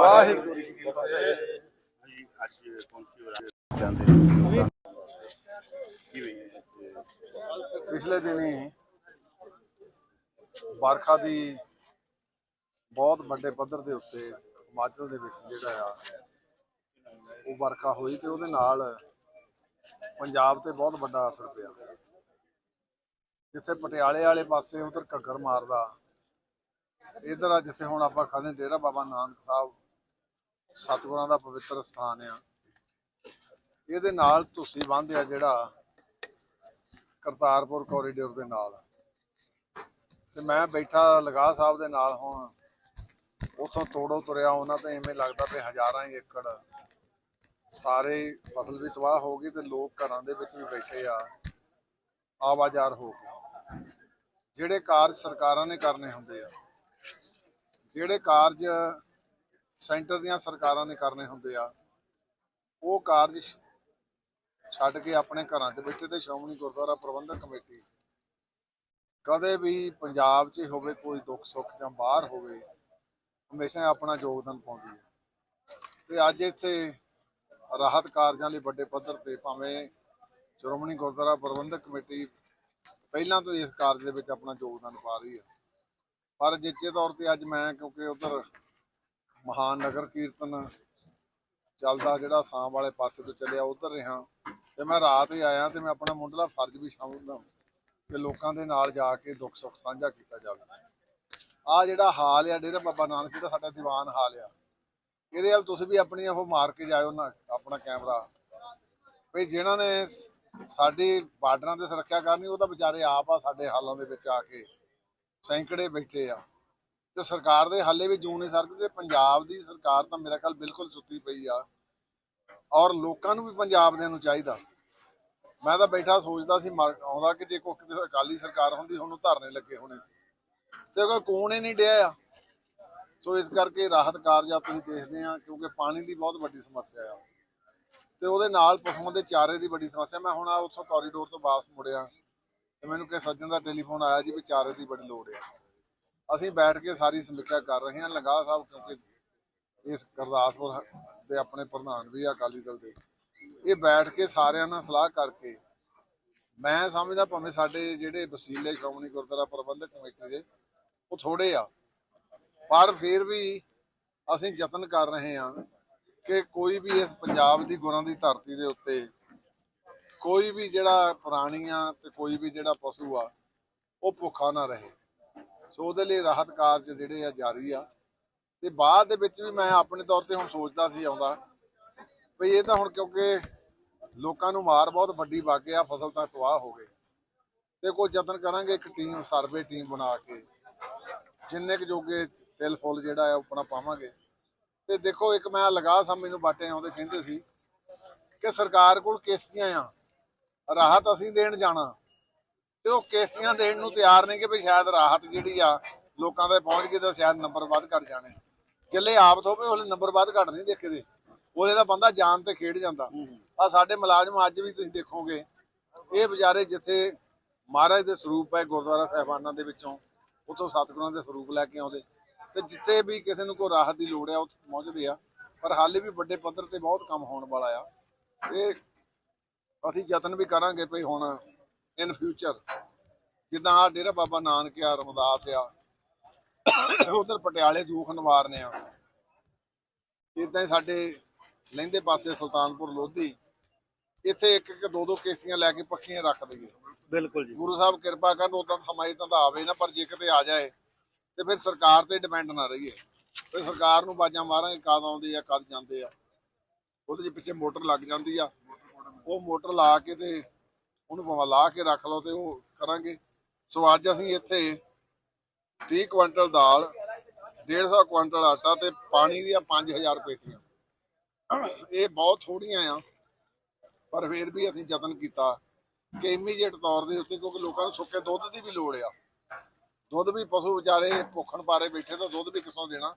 ਵਾਹਿਗੁਰੂ ਜੀ ਕੀ ਫਤਿਹ ਜੀ ਅੱਜ ਪਹੁੰਚੇ ਹੋ ਜਾਂਦੇ ਪਿਛਲੇ ਦਿਨੀ ਵਰਖਾ ਦੀ ਬਹੁਤ ਵੱਡੇ ਪੱਧਰ ਦੇ ਉੱਤੇ ਹਿਮਾਚਲ ਦੇ ਵਿੱਚ ਜਿਹੜਾ ਆ, ਉਹ ਵਰਖਾ ਹੋਈ ਤੇ ਉਹਦੇ ਨਾਲ ਪੰਜਾਬ ਤੇ ਬਹੁਤ ਵੱਡਾ ਅਸਰ ਪਿਆ। ਜਿੱਥੇ ਪਟਿਆਲੇ ਵਾਲੇ ਪਾਸੇ ਉਧਰ ਘੱਗਰ ਮਾਰਦਾ, ਇਧਰ ਆ ਜਿੱਥੇ ਹੁਣ ਆਪਾਂ ਖੜੇ ਡੇਰਾ ਬਾਬਾ ਨਾਨਕ ਸਾਹਿਬ ਸਤਿਗੁਰਾਂ ਦਾ ਪਵਿੱਤਰ ਸਥਾਨ ਆ। ਇਹਦੇ ਨਾਲ ਤੁਸੀਂ ਬੰਦ ਆ ਜਿਹੜਾ ਕਰਤਾਰਪੁਰ ਕੋਰੀਡੋਰ ਦੇ ਨਾਲ। ਤੇ ਮੈਂ ਬੈਠਾ ਲਗਾ ਸਾਹਿਬ ਦੇ ਨਾਲ ਹੁਣ, ਉਥੋਂ ਤੋੜੋ ਤੁਰਿਆ ਉਹਨਾਂ ਤੇ ਐਵੇਂ ਲੱਗਦਾ ਵੀ ਹਜ਼ਾਰਾਂ ਹੀ ਏਕੜ। ਸਾਰੇ ਫਸਲ ਵੀ ਤਬਾਹ ਹੋ ਗਈ ਤੇ ਲੋਕ ਘਰਾਂ ਦੇ ਵਿੱਚ ਵੀ ਬੈਠੇ ਆ। ਆਵਾਜ਼ਾਰ ਹੋ ਗਏ ਜਿਹੜੇ ਕਾਰਜ ਸਰਕਾਰਾਂ ਨੇ ਕਰਨੇ ਹੁੰਦੇ ਆ, ਜਿਹੜੇ ਕਾਰਜ ਸੈਂਟਰ ਦੀਆਂ ਸਰਕਾਰਾਂ ਨੇ ਕਰਨੇ ਹੁੰਦੇ ਆ। ਉਹ ਕਾਰਜ ਛੱਡ ਕੇ ਆਪਣੇ ਘਰਾਂ 'ਚ ਬੈਠੇ ਤੇ ਸ਼੍ਰੋਮਣੀ ਗੁਰਦੁਆਰਾ ਪ੍ਰਬੰਧਕ ਕਮੇਟੀ ਕਦੇ ਵੀ ਪੰਜਾਬ 'ਚ ਹੋਵੇ, ਕੋਈ ਦੁੱਖ ਸੁੱਖ ਜਾਂ ਬਾਹਰ ਹੋਵੇ, ਹਮੇਸ਼ਾ ਆਪਣਾ ਯੋਗਦਾਨ ਪਾਉਂਦੀ ਹੈ। ਤੇ ਅੱਜ ਇੱਥੇ ਰਾਹਤ ਕਾਰਜਾਂ ਲਈ ਵੱਡੇ ਪੱਧਰ ਤੇ ਭਾਵੇਂ ਸ਼੍ਰੋਮਣੀ ਗੁਰਦੁਆਰਾ ਪ੍ਰਬੰਧਕ ਕਮੇਟੀ ਪਹਿਲਾਂ ਤੋਂ ਇਸ ਕਾਰਜ ਦੇ ਵਿੱਚ ਆਪਣਾ ਯੋਗਦਾਨ ਪਾ ਰਹੀ ਹੈ। ਪਰ ਜਿੱਚੇ ਤੌਰ ਤੇ ਅੱਜ ਮੈਂ, ਕਿਉਂਕਿ ਉਧਰ ਮਹਾਨ ਨਗਰ ਕੀਰਤਨ ਚੱਲਦਾ ਜਿਹੜਾ ਸਾਮ ਵਾਲੇ ਪਾਸੇ ਤੋਂ ਚੱਲਿਆ, ਉਧਰ ਰਿਹਾ। ਤੇ ਮੈਂ ਰਾਤ ਹੀ ਆਇਆ ਤੇ ਮੈਂ ਆਪਣਾ ਮੁੱਢਲਾ ਫਰਜ਼ ਵੀ ਸਮਝਦਾ ਕਿ ਲੋਕਾਂ ਦੇ ਨਾਲ ਜਾ ਕੇ ਦੁੱਖ ਸੁੱਖ ਸਾਂਝਾ ਕੀਤਾ ਜਾਵੇ। ਆ ਜਿਹੜਾ ਹਾਲ ਆ, ਡੇਰਾ ਬਾਬਾ ਨਾਨਕ ਜਿਹੜਾ ਸਾਡਾ ਦੀਵਾਨ ਹਾਲ ਆ। ਇਹਦੇ ਵੱਲ ਤੁਸੀਂ ਵੀ ਆਪਣੀ ਉਹ ਮਾਰ ਕੇ ਜਾਇਓ ਨਾ, ਆਪਣਾ ਕੈਮਰਾ। ਵੀ ਜਿਨ੍ਹਾਂ ਨੇ ਸਾਡੀ ਬਾਰਡਰਾਂ ਤੇ ਸੁਰੱਖਿਆ ਕਰਨੀ, ਉਹ ਤਾਂ ਵਿਚਾਰੇ ਆਪ ਆ ਸਾਡੇ ਹਾਲਾਂ ਦੇ ਵਿੱਚ ਆ ਕੇ, ਸੈਂਕੜੇ ਬੈਠੇ ਆ। ਤੇ ਸਰਕਾਰ ਦੇ ਹਾਲੇ ਵੀ ਜੂਨ ਨਹੀਂ ਸਰਕਦੇ ਪੰਜਾਬ ਦੀ ਸਰਕਾਰ ਤਾਂ ਮੇਰਾ ਖਿਆਲ ਬਿਲਕੁਲ ਸੁੱਤੀ ਪਈ ਆ। ਔਰ ਲੋਕਾਂ ਨੂੰ ਵੀ ਪੰਜਾਬ ਦੇ ਨੂੰ ਚਾਹੀਦਾ। ਮੈਂ ਤਾਂ ਬੈਠਾ ਸੋਚਦਾ ਸੀ ਆਉਂਦਾ ਕਿ ਜੇ ਕੋਈ ਅਕਾਲੀ ਸਰਕਾਰ ਹੁੰਦੀ ਹੁਣ ਧਰਨੇ ਲੱਗੇ ਹੋਣੇ ਸੀ। ਤੇ ਕੋਈ ਕੋਣ ਹੀ ਨਹੀਂ ਡਿਆ ਆ, ਸੋ ਇਸ ਕਰਕੇ ਰਾਹਤ ਕਾਰਜਾਂ ਤੁਸੀਂ ਦੇਖਦੇ ਆ, ਕਿਉਂਕਿ ਪਾਣੀ ਦੀ ਬਹੁਤ ਵੱਡੀ ਸਮੱਸਿਆ ਆ। ਤੇ ਉਹਦੇ ਨਾਲ ਪਸ਼ੂਆਂ ਦੇ ਚਾਰੇ ਦੀ ਵੱਡੀ ਸਮੱਸਿਆ, ਮੈਂ ਹੁਣ ਆ ਉੱਥੋਂ ਕੋਰੀਡੋਰ ਤੋਂ ਵਾਪਸ ਮੁੜਿਆ। ਤੇ ਮੈਨੂੰ ਕਿਸੇ ਸੱਜਣ ਦਾ ਟੈਲੀਫੋਨ ਆਇਆ ਜੀ ਵੀ ਚਾਰੇ ਦੀ ਬੜੀ ਲੋੜ ਆ। ਅਸੀਂ ਬੈਠ ਕੇ ਸਾਰੀ ਸਮੀਖਿਆ ਕਰ ਰਹੇ ਹਾਂ ਲੰਗਾ ਸਾਹਿਬ, ਕਿਉਂਕਿ ਇਸ ਗੁਰਦਾਸਪੁਰ ਦੇ ਆਪਣੇ ਪ੍ਰਧਾਨ ਵੀ ਆ ਅਕਾਲੀ ਦਲ ਦੇ। ਇਹ ਬੈਠ ਕੇ ਸਾਰਿਆਂ ਨਾਲ ਸਲਾਹ ਕਰਕੇ ਮੈਂ ਸਮਝਦਾ ਭਾਵੇਂ ਸਾਡੇ ਜਿਹੜੇ ਵਸੀਲੇ ਸ਼੍ਰੋਮਣੀ ਗੁਰਦੁਆਰਾ ਪ੍ਰਬੰਧਕ ਕਮੇਟੀ ਦੇ, ਉਹ ਥੋੜੇ ਆ। ਪਰ ਫਿਰ ਵੀ ਅਸੀਂ ਯਤਨ ਕਰ ਰਹੇ ਹਾਂ ਕਿ ਕੋਈ ਵੀ ਇਸ ਪੰਜਾਬ ਦੀ ਗੁਰਾਂ ਦੀ ਧਰਤੀ ਦੇ ਉੱਤੇ ਕੋਈ ਵੀ ਜਿਹੜਾ ਪ੍ਰਾਣੀਆਂ ਤੇ ਕੋਈ ਵੀ ਜਿਹੜਾ ਪਸ਼ੂ ਆ, ਉਹ ਭੁੱਖਾ ਨਾ ਰਹੇ। ਸੋ ਉਹਦੇ ਲਈ ਰਾਹਤ ਕਾਰਜ ਜਿਹੜੇ ਆ ਜਾਰੀ ਆ। ਤੇ ਬਾਅਦ ਦੇ ਵਿੱਚ ਵੀ ਮੈਂ ਆਪਣੇ ਤੌਰ ਤੇ ਹੁਣ ਸੋਚਦਾ ਸੀ ਆਉਂਦਾ। ਵੀ ਇਹ ਤਾਂ ਹੁਣ ਕਿਉਂਕਿ ਲੋਕਾਂ ਨੂੰ ਮਾਰ ਬਹੁਤ ਵੱਡੀ ਵੱਗ ਗਿਆ ਫਸਲ ਤਾਂ ਤਬਾਹ ਹੋ ਗਈ। ਤੇ ਕੋਈ ਯਤਨ ਕਰਾਂਗੇ ਇੱਕ ਟੀਮ, ਸਰਵੇ ਟੀਮ ਬਣਾ ਕੇ। ਜਿੰਨੇ ਕੁ ਜੋਗੇ ਤਿਲ ਫੁੱਲ ਜਿਹੜਾ ਹੈ ਆਪਣਾ ਪਾਵਾਂਗੇ। ਤੇ ਦੇਖੋ, ਇੱਕ ਮੈਂ ਲਗਾ ਸਾਂ, ਮੈਨੂੰ ਬਾਟੇ ਆਉਂਦੇ ਕਹਿੰਦੇ ਸੀ ਕਿ ਸਰਕਾਰ ਕੋਲ ਕਿਸ਼ਤੀਆਂ ਆ। ਰਾਹਤ ਅਸੀਂ ਦੇਣ ਜਾਣਾ। ਤੇ ਉਹ ਕਿਸ਼ਤੀਆਂ ਦੇਣ ਨੂੰ ਤਿਆਰ ਨਹੀਂ ਕਿ ਵੀ ਸ਼ਾਇਦ ਰਾਹਤ ਜਿਹੜੀ ਆ ਲੋਕਾਂ ਦੇ ਪਹੁੰਚ ਗਈ ਤਾਂ ਸ਼ਾਇਦ ਨੰਬਰ ਵੱਧ ਘਟ ਜਾਣੇ। ਚੱਲੇ ਆਪ ਤੋਂ ਵੀ ਉਹਲੇ ਨੰਬਰ ਵੱਧ ਘਟ ਨਹੀਂ ਦੇਖਦੇ ਉਹਦੇ ਦਾ ਬੰਦਾ ਜਾਨ ਤੇ ਖੇਡ ਜਾਂਦਾ। ਆ ਸਾਡੇ ਮੁਲਾਜ਼ਮ ਅੱਜ ਵੀ ਤੁਸੀਂ ਦੇਖੋਗੇ ਇਹ ਵਿਚਾਰੇ ਜਿੱਥੇ ਮਹਾਰਾਜ ਦੇ ਸਰੂਪ ਹੈ ਗੁਰਦੁਆਰਾ ਸਾਹਿਬਾਨਾਂ ਦੇ ਵਿੱਚੋਂ ਉਥੋਂ ਸਤਿਗੁਰਾਂ ਦੇ ਸਰੂਪ ਲੈ ਕੇ ਆਉਂਦੇ। ਤੇ ਜਿੱਥੇ ਵੀ ਕਿਸੇ ਨੂੰ ਕੋਈ ਰਾਹਤ ਦੀ ਲੋੜ ਆ ਉੱਥੇ ਪਹੁੰਚਦੇ ਆ। ਪਰ ਹਾਲੇ ਵੀ ਵੱਡੇ ਪੱਧਰ ਤੇ ਬਹੁਤ ਕੰਮ ਹੋਣ ਵਾਲਾ ਆ। ਇਹ ਅਸੀਂ ਯਤਨ ਵੀ ਕਰਾਂਗੇ ਭਈ ਹੁਣ ਇਨ ਫਿਊਚਰ ਜਿੱਦਾਂ ਆ ਡੇਰਾ ਬਾਬਾ ਨਾਨਕ ਆ ਰਮਦਾਸ ਆ ਉਧਰ ਪਟਿਆਲੇ ਦੂਖ ਨਿਵਾਰਨੇ ਆ। ਇਦਾਂ ਹੀ ਸਾਡੇ ਲਹਿੰਦੇ ਪਾਸੇ ਸੁਲਤਾਨਪੁਰ ਲੋਧੀ ਇੱਥੇ ਇੱਕ ਇੱਕ ਦੋ ਦੋ ਕਿਸ਼ਤੀਆਂ ਲੈ ਕੇ ਪੱਕੀਆਂ ਰੱਖ ਦਈਏ। ਬਿਲਕੁਲ ਜੀ। ਗੁਰੂ ਸਾਹਿਬ ਕਿਰਪਾ ਕਰਨ ਉਦਾਂ ਸਮਾਂ ਇਦਾਂ ਦਾ ਆਵੇ ਨਾ ਪਰ ਜੇ ਕਿਤੇ ਆ ਜਾਏ ਤੇ ਫਿਰ ਸਰਕਾਰ ਤੇ ਡਿਪੈਂਡ ਨਾ ਰਹੀਏ। ਤੇ ਸਰਕਾਰ ਨੂੰ ਬਾਜਾਂ ਮਾਰਾਂਗੇ ਕਦ ਆਉਂਦੇ ਆ ਕਦ ਜਾਂਦੇ ਆ। ਉਹਦੇ ਪਿੱਛੇ ਮੋਟਰ ਲੱਗ ਜਾਂਦੀ ਆ ਉਹ ਮੋਟਰ ਲਾ ਕੇ ਤੇ ਉਹਨੂੰ ਭਾਵੇਂ ਲਾ ਕੇ ਰੱਖ ਲਓ ਤੇ ਉਹ ਕਰਾਂਗੇ। ਸੋ ਅੱਜ ਅਸੀਂ ਇੱਥੇ 30 ਕੁਇੰਟਲ ਦਾਲ 150 ਕੁਇੰਟਲ ਆਟਾ ਤੇ ਪਾਣੀ ਦੀਆਂ 5000 ਪੇਟੀਆਂ। ਇਹ ਬਹੁਤ ਥੋੜੀਆਂ ਆ, ਪਰ ਫਿਰ ਵੀ ਅਸੀਂ ਯਤਨ ਕੀਤਾ ਕਿ ਇਮੀਡੀਏਟ ਤੌਰ ਦੇ ਉੱਤੇ ਕਿਉਂਕਿ ਲੋਕਾਂ ਨੂੰ ਸੁੱਕੇ ਦੁੱਧ ਦੀ ਵੀ ਲੋੜ ਆ। ਦੁੱਧ ਵੀ ਪਸ਼ੂ ਵਿਚਾਰੇ ਭੁੱਖਣ ਬਾਰੇ ਬੈਠੇ ਤਾਂ ਦੁੱਧ ਵੀ ਕਿੱਥੋਂ ਦੇਣਾ?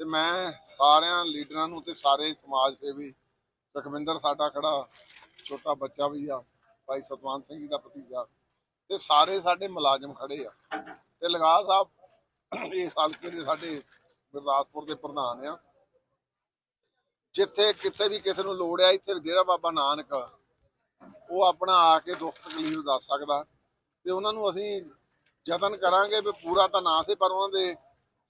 ਤੇ ਮੈਂ ਸਾਰਿਆਂ ਲੀਡਰਾਂ ਨੂੰ ਤੇ ਸਾਰੇ ਸਮਾਜ ਸੇਵੀ ਸੁਖਵਿੰਦਰ ਸਾਡਾ ਖੜਾ, ਛੋਟਾ ਬੱਚਾ ਵੀ ਆ। ਭਾਈ ਸਤਵੰਤ ਸਿੰਘ ਜੀ ਦਾ ਭਤੀਜਾ ਤੇ ਸਾਰੇ ਸਾਡੇ ਮੁਲਾਜ਼ਮ ਖੜੇ ਆ। ਤੇ ਲਗਾ ਸਾਹਿਬ ਇਸ ਹਲਕੇ ਦੇ ਸਾਡੇ ਗੁਰਦਾਸਪੁਰ ਦੇ ਪ੍ਰਧਾਨ ਆ। ਜਿੱਥੇ ਕਿਤੇ ਵੀ ਕਿਸੇ ਨੂੰ ਲੋੜ ਆ, ਇੱਥੇ ਡੇਰਾ ਬਾਬਾ ਨਾਨਕ ਉਹ ਆਪਣਾ ਆ ਕੇ ਦੁੱਖ ਤਕਲੀਫ ਦੱਸ ਸਕਦਾ। ਤੇ ਉਹਨਾਂ ਨੂੰ ਅਸੀਂ ਯਤਨ ਕਰਾਂਗੇ ਵੀ ਪੂਰਾ ਤਾਂ ਨਾ ਸੇ, ਪਰ ਉਹਨਾਂ ਦੇ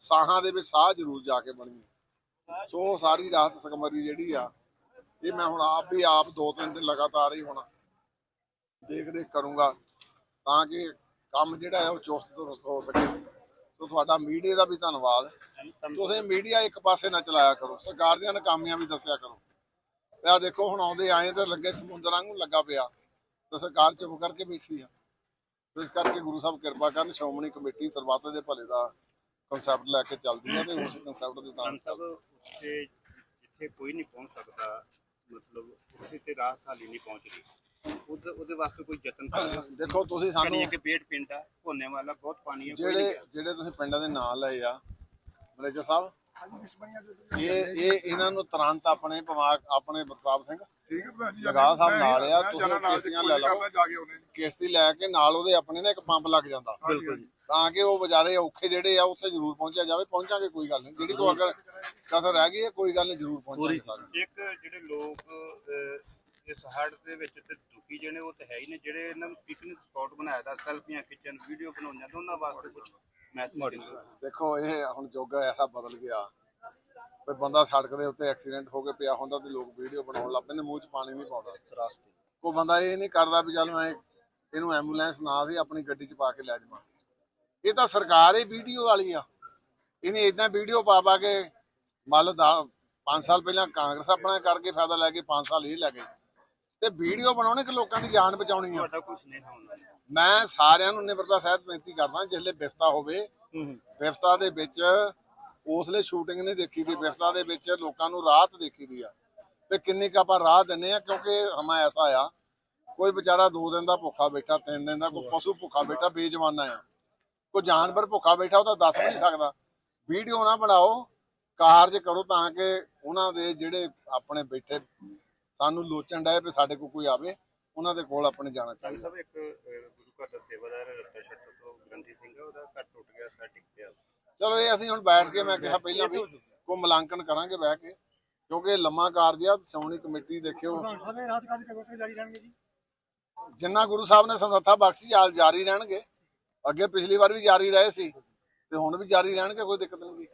ਸਾਹਾਂ ਦੇ ਵਿੱਚ ਸਾਹ ਜ਼ਰੂਰ ਜਾ ਕੇ ਬਣੀਏ ਸੋ ਸਾਰੀ ਰਾਤ ਸਕਮਰੀ ਜਿਹੜੀ ਆ, ਇਹ ਮੈਂ ਹੁਣ ਆਪ ਵੀ ਆਪ ਦੋ ਤਿੰਨ ਦਿਨ ਲਗਾਤਾਰ ਹੀ ਹੁਣ ਦੇਖ ਦੇਖ ਕਰੂੰਗਾ ਤਾਂ ਕਿ ਕੰਮ ਜਿਹੜਾ ਹੈ ਉਹ ਚੁਸਤ ਦੁਰਸਤ ਹੋ ਸਕੇ। ਸੋ ਤੁਹਾਡਾ ਮੀਡੀਆ ਦਾ ਵੀ ਧੰਨਵਾਦ। ਤੁਸੀਂ ਮੀਡੀਆ ਇੱਕ ਪਾਸੇ ਨਾ ਚਲਾਇਆ ਕਰੋ। ਸਰਕਾਰ ਦੀਆਂ ਨਾਕਾਮੀਆਂ ਵੀ ਦੱਸਿਆ ਕਰੋ। ਤੇ ਆਹ ਦੇਖੋ ਹੁਣ ਆਉਂਦੇ ਆਏ ਤੇ ਲੱਗੇ ਸਮੁੰਦਰ ਵਾਂਗੂ ਲੱਗਾ ਪਿਆ। ਤੇ ਸਰਕਾਰ ਚੁੱਪ ਕਰਕੇ ਬੈਠੀ ਆ। ਤੇ ਇਸ ਕਰਕੇ ਗੁਰੂ ਸਾਹਿਬ ਕਿਰਪਾ ਕਰਨ ਸ਼੍ਰੋਮਣੀ ਕਮੇਟੀ ਸਰਬੱਤ ਦੇ ਭਲੇ ਦਾ ਕਨਸੈਪਟ ਲੈ ਕੇ ਚੱਲਦੀ ਹੈ ਤੇ ਉਸ ਕਨਸੈਪਟ ਦੇ ਉੱਥੇ ਜਿੱਥੇ ਕੋਈ ਨਹੀਂ ਪਹੁੰਚ ਸਕਦਾ ਮਤਲਬ ਉੱਥੇ ਤੇ ਰਾਹਤ ਹਾਲੀ ਨਹੀਂ ਪਹੁੰਚ ਰਹੀ। ਉਹਦੇ ਉਹਦੇ ਵਾਸਤੇ ਕੋਈ ਯਤਨ ਕਰਨਾ ਦੇਖੋ ਤੁਸੀਂ ਸਾਨੂੰ ਯਾਨੀ ਕਿ ਪੇਟ ਪਿੰਡ ਆ ਭੋਨੇ ਵਾਲਾ ਬਹੁਤ ਪਾਣੀ ਹੈ ਕੋਈ ਜਿਹੜੇ ਨਹੀਂ ਗਿਆ। ਜਿਹੜੇ ਤੁਸੀਂ ਪਿੰਡਾਂ ਦੇ ਨਾਂ ਲਏ ਆ ਮੈਨੇਜਰ ਸਾਹਿਬ ਇਹ ਇਹ ਇਹਨਾਂ ਨੂੰ ਤੁਰੰਤ ਆਪਣੇ ਪਵਾਕ ਆਪਣੇ ਪ੍ਰਤਾਪ ਸਿੰਘ ਠੀਕ ਹੈ ਭੈਣ ਜੀ ਲਗਾ ਸਾਹਿਬ ਮੈਂ ਨਾਲ ਆ, ਮੈਂ ਤੁਸੀਂ ਜਾਣਾ ਨਾਲ ਕੇਸੀਆਂ ਤੇ ਲੈ ਕੋਈ ਲਓ। ਕਰਨਾ ਜਾ ਕੇ ਉਹਨੇ ਕਿਸ਼ਤੀ ਲੈ ਕੇ ਨਾਲ ਉਹਦੇ ਆਪਣੇ ਨਾ ਇੱਕ ਪੰਪ ਲੱਗ ਜਾਂਦਾ। ਬਿਲਕੁਲ ਜੀ। ਤਾਂ ਕਿ ਉਹ ਵਿਚਾਰੇ ਔਖੇ ਜਿਹੜੇ ਆ ਉੱਥੇ ਜ਼ਰੂਰ ਪਹੁੰਚਿਆ ਜਾਵੇ ਪਹੁੰਚਾਂਗੇ ਕੋਈ ਗੱਲ ਨਹੀਂ। ਜਿਹੜੀ ਕੋਈ ਅਗਰ ਕਸਰ ਰਹਿ ਗਈ ਹੈ ਕੋਈ ਗੱਲ ਨਹੀਂ ਜ਼ਰੂਰ ਪਹੁੰਚਾਂਗੇ ਸਾਰੇ। ਇੱਕ ਜਿਹੜੇ ਲੋਕ ਅਹ, ਇਸ ਹੜ ਦੇ ਵਿੱਚ ਤੇ ਦੁਖੀ ਜਿਹੜੇ ਉਹ ਤੇ ਹੈ ਹੀ ਨੇ ਜਿਹੜੇ ਇਹਨਾਂ ਨੂੰ ਪਿਕਨਿਕ ਸਪੌਟ ਬਣਾਇਆ ਦਾ ਸੈਲਫੀਆਂ ਖਿੱਚਣ ਵੀਡੀਓ ਬਣਾਉਣੀਆਂ ਤੇ ਉਹਨਾਂ ਵਾਸਤੇ ਕੁਝ ਮੈਸੇਜ ਦੇਖੋ ਇਹ ਹੁਣ ਜੋਗਾ ਐਸਾ ਬਦਲ ਗਿਆ ਕੋਈ ਬੰਦਾ ਸੜਕ ਦੇ ਉੱਤੇ ਐਕਸੀਡੈਂਟ ਹੋ ਕੇ ਪਿਆ ਹੁੰਦਾ ਤੇ ਲੋਕ ਵੀਡੀਓ ਬਣਾਉਣ ਲੱਗ ਪੈਂਦੇ ਮੂੰਹ 'ਚ ਪਾਣੀ ਨਹੀਂ ਪਾਉਂਦਾ। ਕੋਈ ਬੰਦਾ ਇਹ ਨਹੀਂ ਕਰਦਾ ਵੀ ਚੱਲ ਮੈਂ ਇਹਨੂੰ ਐਂਬੂਲੈਂਸ ਨਾ ਸੀ ਆਪਣੀ ਗੱਡੀ 'ਚ ਪਾ ਕੇ ਲੈ ਜਾਵਾਂ। ਇਹ ਤਾਂ ਸਰਕਾਰ ਹੀ ਵੀਡੀਓ ਵਾਲੀ ਆ। ਇਹਨੇ ਇਦਾਂ ਵੀਡੀਓ ਪਾ ਪਾ ਕੇ ਮੱਲ ਦਾ 5 ਸਾਲ ਪਹਿਲਾਂ ਕਾਂਗਰਸ ਆਪਣਾ ਕਰਕੇ ਫਾਇਦਾ ਲੈ ਕੇ 5 ਸਾਲ ਇਹ ਲੈ ਗਏ। ਤੇ ਵੀਡੀਓ ਬਣਾਉਣੇ ਕਿ ਲੋਕਾਂ ਦੀ ਜਾਨ ਬਚਾਉਣੀ ਆ। ਤੁਹਾਡਾ ਕੋਈ ਸੁਨੇਹਾ ਹੁੰਦਾ ਮੈਂ ਸਾਰਿਆਂ ਨੂੰ ਨਿਮਰਤਾ ਸਹਿਤ ਬੇਨਤੀ ਕਰਦਾ ਜਿਸਲੇ ਵਿਫਤਾ ਹੋਵੇ ਵਿਫਤਾ ਦੇ ਵਿੱਚ ਉਸਲੇ ਸ਼ੂਟਿੰਗ ਨਹੀਂ ਦੇਖੀ ਦੀ ਵਿਫਤਾ ਦੇ ਵਿੱਚ ਲੋਕਾਂ ਨੂੰ ਰਾਹਤ ਦੇਖੀ ਦੀ ਆ। ਤੇ ਕਿੰਨੀ ਕੁ ਆਪਾਂ ਰਾਹ ਦਿੰਨੇ ਆ ਕਿਉਂਕਿ ਸਮਾਂ ਐਸਾ ਆ ਕੋਈ ਵਿਚਾਰਾ ਦੋ ਦਿਨ ਦਾ ਭੁੱਖਾ ਬੈਠਾ ਤਿੰਨ ਦਿਨ ਦਾ ਕੋਈ ਪਸ਼ੂ ਭੁੱਖਾ ਬੈਠਾ ਬੇਜਵਾਨਾ ਆ। ਕੋਈ ਜਾਨਵਰ ਭੁੱਖਾ ਬੈਠਾ ਉਹ ਤਾਂ ਦੱਸ ਵੀ ਨਹੀਂ ਸਕਦਾ। ਵੀਡੀਓ ਨਾ ਬਣਾਓ ਕਾਰਜ ਕਰੋ ਤਾਂ ਕਿ ਉਹਨਾਂ ਦੇ ਜਿਹੜੇ ਆਪਣੇ ਬੈਠੇ ਸਾਨੂੰ ਲੋਚਣ ਡਏ ਵੀ ਸਾਡੇ ਕੋਲ ਕੋਈ ਆਵੇ ਉਹਨਾਂ ਦੇ ਕੋਲ ਆਪਣੇ ਜਾਣਾ ਚਾਹੀਦਾ। ਸਾਹਿਬ ਇੱਕ ਗੁਰੂ ਘਰ ਦਾ ਸੇਵਾਦਾਰ ਰੱਤਾ ਛੱਟ ਤੋਂ ਗ੍ਰੰਥੀ ਸਿੰਘ ਉਹਦਾ ਘਰ ਟੁੱਟ ਗਿਆ ਸਾ ਟਿਕ ਪਿਆ ਚਲੋ ਇਹ ਅਸੀਂ ਹੁਣ ਬੈਠ ਕੇ ਮੈਂ ਕਿਹਾ ਪਹਿਲਾਂ ਵੀ ਕੋ ਮੁਲਾਂਕਣ ਕਰਾਂਗੇ ਬਹਿ ਕੇ ਕਿਉਂਕਿ ਇਹ ਲੰਮਾ ਕਾਰਜ ਆ ਸ਼੍ਰੋਮਣੀ ਕਮੇਟੀ ਦੇਖਿਓ। ਜਿੰਨਾ ਗੁਰੂ ਸਾਹਿਬ ਨੇ ਸਮਰੱਥਾ ਬਖਸ਼ੀ ਆਲ ਜਾਰੀ ਰਹਿਣਗੇ। ਅੱਗੇ ਪਿਛਲੀ ਵਾਰ ਵੀ ਜਾਰੀ ਰਹੇ ਸੀ ਤੇ ਹੁਣ ਵੀ ਜਾਰੀ ਰਹਿਣਗੇ ਕੋਈ ਦਿੱਕਤ ਨਹੀਂ।